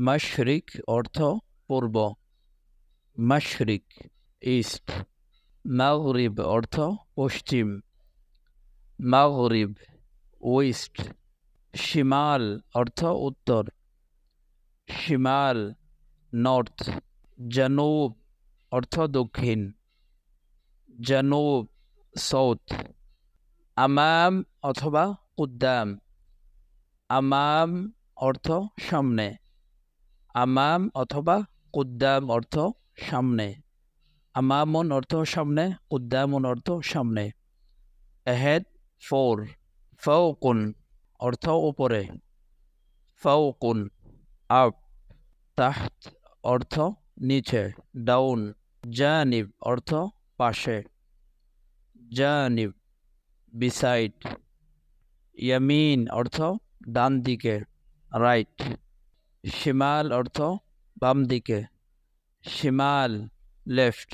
মাশরিক অর্থ পূর্ব। মাশরিক ইস্ট। মাগরিব অর্থ পশ্চিম। মাগরিব ওয়েস্ট। শিমাল অর্থ উত্তর। শিমাল নর্থ। জানুব অর্থ দক্ষিণ। জানুব সাউথ। আমাম অথবা উদ্দাম। আমাম অর্থ সামনে। আমাম অথবা কুদ্দাম অর্থ সামনে। আমামন অর্থ সামনে কুদ্দামন অর্থ সামনে। Ahead four. ফৌকুন অর্থ উপরে। ফৌকুন আপ। তাহত অর্থ নিচে। ডাউন, জানিব অর্থ পাশে। জানিব, বিসাইড। ইয়ামিন অর্থ ডান দিকে রাইট। শিমাল অর্থ বাম দিকে শিমাল লেফট